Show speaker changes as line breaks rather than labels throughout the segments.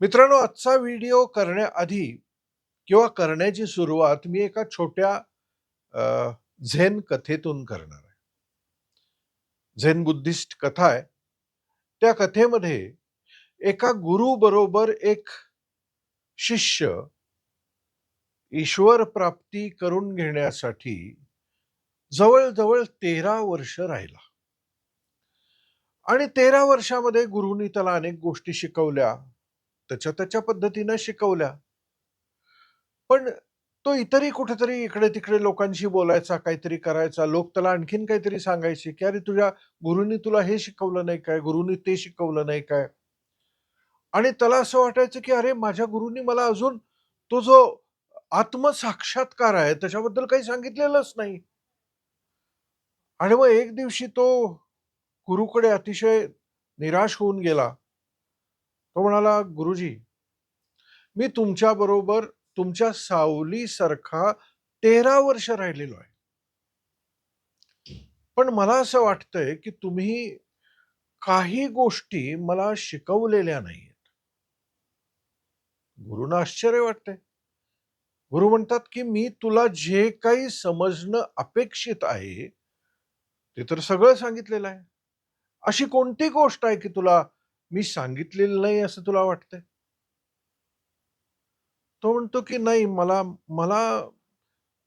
मित्रांनो आजचा व्हिडिओ करण्याआधी किंवा करण्याची सुरुवात मी एका छोट्या झेन कथेतून करणार आहे. झेन बुद्धिस्ट कथा आहे. त्या कथेमध्ये एका गुरु बरोबर एक शिष्य ईश्वर प्राप्ती करून घेण्यासाठी जवळजवळ तेरा वर्ष राहिला. आणि तेरा वर्षामध्ये गुरुनी त्याला अनेक गोष्टी शिकवल्या. त्याच्या त्याच्या पद्धतीनं शिकवल्या. पण तो इतरही कुठेतरी इकडे तिकडे लोकांशी बोलायचा काहीतरी करायचा. लोक त्याला आणखीन काहीतरी सांगायचे की अरे तुझ्या गुरुनी तुला हे शिकवलं नाही काय? गुरुनी ते शिकवलं नाही काय? आणि त्याला असं वाटायचं की अरे माझ्या गुरुनी मला अजून तो जो आत्मसाक्षात्कार आहे त्याच्याबद्दल काही सांगितलेलंच नाही. आणि मग एक दिवशी तो गुरुकडे अतिशय निराश होऊन गेला. तो म्हणाला गुरुजी मी तुमच्या बरोबर तुमच्या सावलीसारखा तेरा वर्ष राहिलेलो आहे. पण मला असं वाटतंय की तुम्ही काही गोष्टी मला शिकवलेल्या नाहीत गुरुना आश्चर्य वाटतंय. गुरु म्हणतात की मी तुला जे काही समजणं अपेक्षित आहे ते तर सगळं सांगितलेलं आहे. अशी कोणती गोष्ट आहे की तुला मी सांगितलेलं नाही असं तुला वाटतंय? तो म्हणतो की नाही मला मला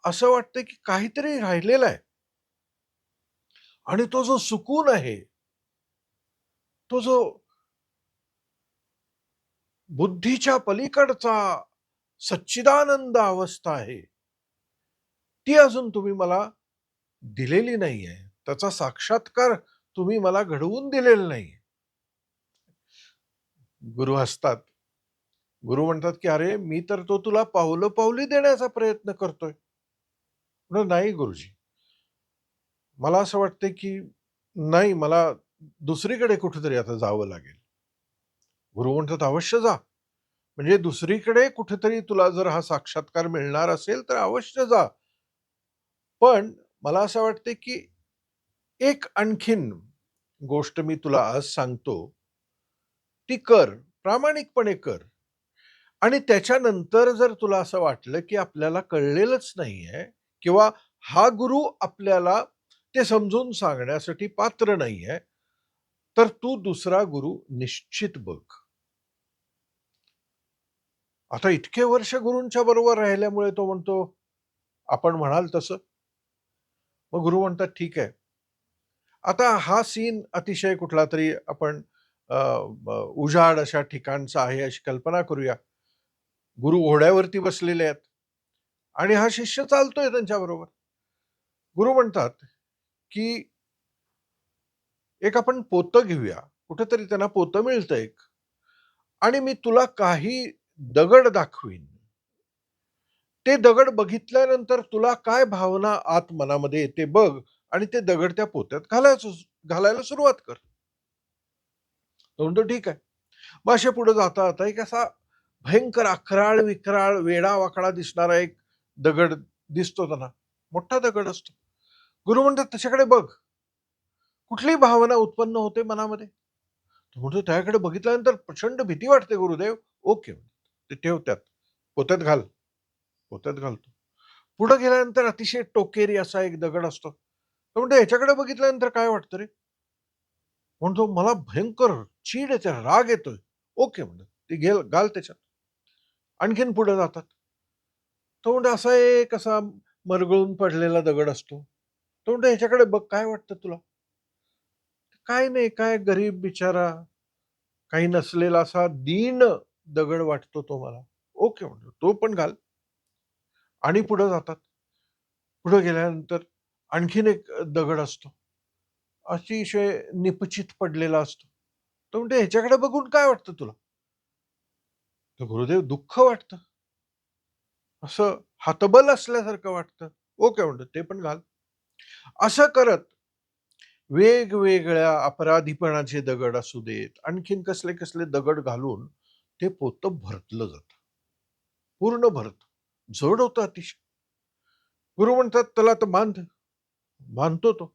असं वाटतं की काहीतरी राहिलेलं आहे. आणि तो जो सुकून आहे तो जो बुद्धीच्या पलीकडचा सच्चिदानंद अवस्था आहे ती अजून तुम्ही मला दिलेली नाहीये. त्याचा साक्षात्कार तुम्ही मला घडवून दिलेला नाही गुरु असतात. गुरु म्हणतात की अरे मी तर तो तुला पावलं पावली देण्याचा प्रयत्न करतोय. म्हणून नाही गुरुजी. मला असं वाटतं की नाही मला दुसरीकडे कुठेतरी आता जावं लागेल. गुरु म्हणतात अवश्य जा. म्हणजे दुसरीकडे कुठेतरी तुला जर हा साक्षात्कार मिळणार असेल तर अवश्य जा. पण मला असं वाटते की एक आणखीन गोष्ट मी तुला आज सांगतो. ती कर प्रामाणिकपणे कर. आणि त्याच्यानंतर जर तुला असं वाटलं की आपल्याला कळलेलंच नाहीये किंवा हा गुरु आपल्याला ते समजून सांगण्यासाठी पात्र नाहीये तर तू दुसरा गुरु निश्चित बघ. आता इतके वर्ष गुरूंच्या बरोबर राहिल्यामुळे तो म्हणतो आपण म्हणाल तसं. मग गुरु म्हणतात ठीक आहे. आता हा सीन अतिशय कुठला तरी आपण उजाड अशा ठिकाणचा आहे अशी कल्पना करूया. गुरु घोड्यावरती बसलेले आहेत. आणि हा शिष्य चालतोय त्यांच्या बरोबर गुरु म्हणतात की एक आपण पोतं घेऊया. कुठेतरी त्यांना पोतं मिळतं एक. आणि मी तुला काही दगड दाखवीन. ते दगड बघितल्यानंतर तुला काय भावना आत मनामध्ये येते बघ आणि ते दगड त्या पोत्यात घालायचं घालायला सुरुवात कर. म्हणतो ठीक आहे. मग असे पुढे जाता जाता एक असा भयंकर अकराळ विकराळ वेडा वाकडा दिसणारा एक दगड दिसतो त्यांना. मोठा दगड असतो. गुरु म्हणतात त्याच्याकडे बघ. कुठली भावना उत्पन्न होते मनामध्ये. म्हणतो त्याकडे बघितल्यानंतर प्रचंड भीती वाटते गुरुदेव. ओके. ते ठेव त्यात पोत्यात घाल. पोत्यात घालतो. पुढे गेल्यानंतर अतिशय टोकेरी असा एक दगड असतो. तो म्हणतो ह्याच्याकडे बघितल्यानंतर काय वाटतं रे? म्हणतो मला भयंकर चीड येते राग येतोय. ओके म्हणतो ते घेल घाल त्याच्यात. आणखीन पुढे जातात. तो म्हणतो असा एक असा मरगळून पडलेला दगड असतो. तो म्हणतो ह्याच्याकडे बघ काय वाटतं तुला? काय नाही काय गरीब बिचारा काही नसलेला असा दीन दगड वाटतो तो मला. ओके म्हणतो तो पण घाल. आणि पुढे जातात. पुढे गेल्यानंतर आणखीन एक दगड असतो. अतिशय निपचित पडलेला असतो. तो म्हणते ह्याच्याकडे बघून काय वाटतं तुला? तर गुरुदेव दुःख वाटतं. असं हातबल असल्यासारखं वाटतं. ओके म्हणतो ते पण घाल. असं करत वेगवेगळ्या अपराधीपणाचे दगड असू देत आणखीन कसले कसले दगड घालून ते पोतं भरतलं जात. पूर्ण भरत. जड होतं अतिशय. गुरु म्हणतात त्याला तर बांध. बांधतो तो.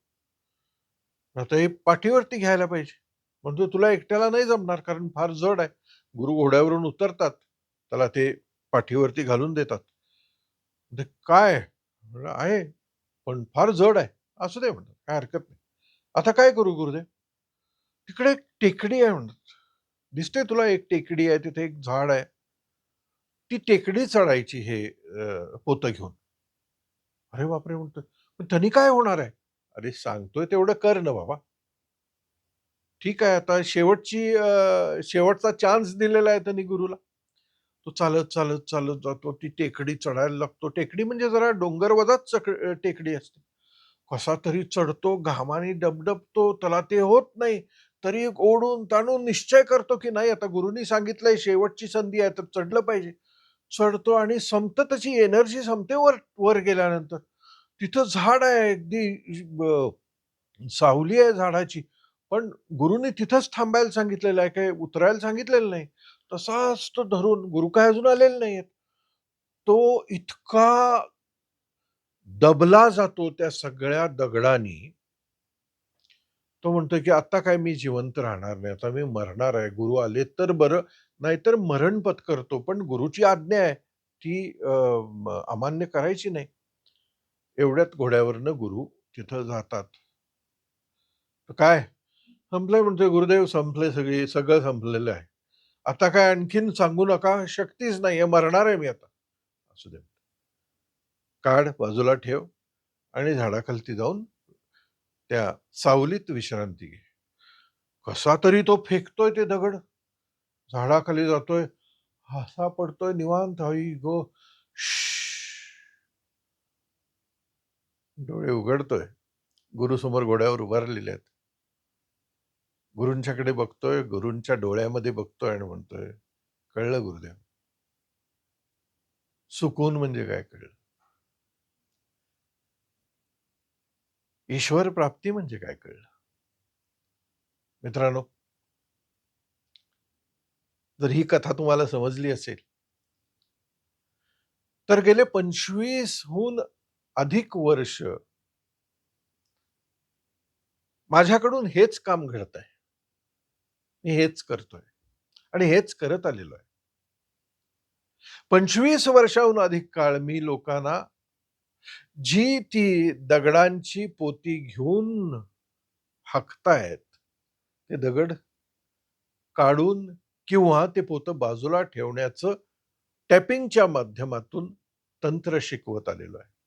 आता हे पाठीवरती घ्यायला पाहिजे म्हणतो तुला एकट्याला नाही जमणार कारण फार जड आहे गुरु घोड्यावरून उतरतात. त्याला ते पाठीवरती घालून देतात. म्हणजे काय? म्हणजे "आहे, पण फार जड आहे." "असू दे," म्हणतात, काय हरकत नाही." "आता काय करू गुरुदेव?" "तिकडे एक टेकडी आहे," म्हणतात. "दिसते तुला एक टेकडी आहे, तिथे एक झाड आहे. ती टेकडी चढायची हे पोतं घेऊन." "अरे बापरे!" म्हणतो "पण त्यांनी काय होणार आहे?" "अरे सांगतोय तेवढं कर ना बाबा." ठीक आहे, आता शेवटची शेवटचा चान्स दिलेला आहे त्यांनी गुरुला. तो चालत, चालत, चालत जातो. ती टेकडी चढायला लागतो. टेकडी म्हणजे जरा डोंगरवजाच चक टेकडी असते. कसा तरी चढतो, घामाने डबडबतो, त्याला ते होत नाही. तरी ओढून-ताणून निश्चय करतो, की नाही आता गुरुनी सांगितलंय शेवटची संधी आहे, तर चढलं पाहिजे. चढतो आणि संपत त्याची एनर्जी संपते वर वर गेल्यानंतर. तिथं झाड आहे अगदी ब सावली आहे झाडाची. पण गुरूंनी तिथंच थांबायला सांगितलेलं आहे, काही उतरायला सांगितलेलं नाही. तसाच तो धरून गुरु काय अजून आलेले नाहीयेत. तो इतका दबला जातो त्या सगळ्या दगडांनी तो म्हणतोय, की "आता काय मी जिवंत राहणार नाही. आता मी मरणार आहे. गुरु आले तर बरं, नाहीतर मरण पत्करतो. पण गुरुची आज्ञा आहे, ती अ, म अमान्य करायची नाही." एवढ्यात घोड्यावरनं गुरु तिथं जातात. "काय?" "संपलंय," म्हणतोय, "गुरुदेव संपले सगळी सगळं संपलेलं आहे. आता काय आणखीन सांगू नका. शक्तीच नाहीये. मरणार आहे मी आता." "असू दे." "काढ, बाजूला ठेव आणि झाडाखालती जाऊन त्या सावलीत विश्रांती घे." कसा तरी तो फेकतोय ते दगड. झाडाखाली जातोय. हसा पडतोय निवांत. आई गो डोळे उघडतोय. गुरु समोर घोड्यावर उभारलेले आहेत. गुरूंच्याकडे बघतोय, गुरूंच्या डोळ्यामध्ये बघतोय आणि म्हणतोय, "कळलं गुरुदेव." सुकून म्हणजे काय कळलं. ईश्वर प्राप्ती म्हणजे काय कळलं. मित्रांनो जर ही कथा तुम्हाला समजली असेल तर गेले पंचवीसहून अधिक वर्ष माझ्याकडून हेच काम घडत आहे मी हेच करतोय आणि हेच करत आलेलो आहे. 25 वर्षाहून अधिक काळ मी लोकांना जी ती दगडांची पोती घेऊन हाकतायत, ते दगड काढून किंवा ते पोतं बाजूला ठेवण्याचं टॅपिंगच्या माध्यमातून तंत्र शिकवत आलेलो आहे.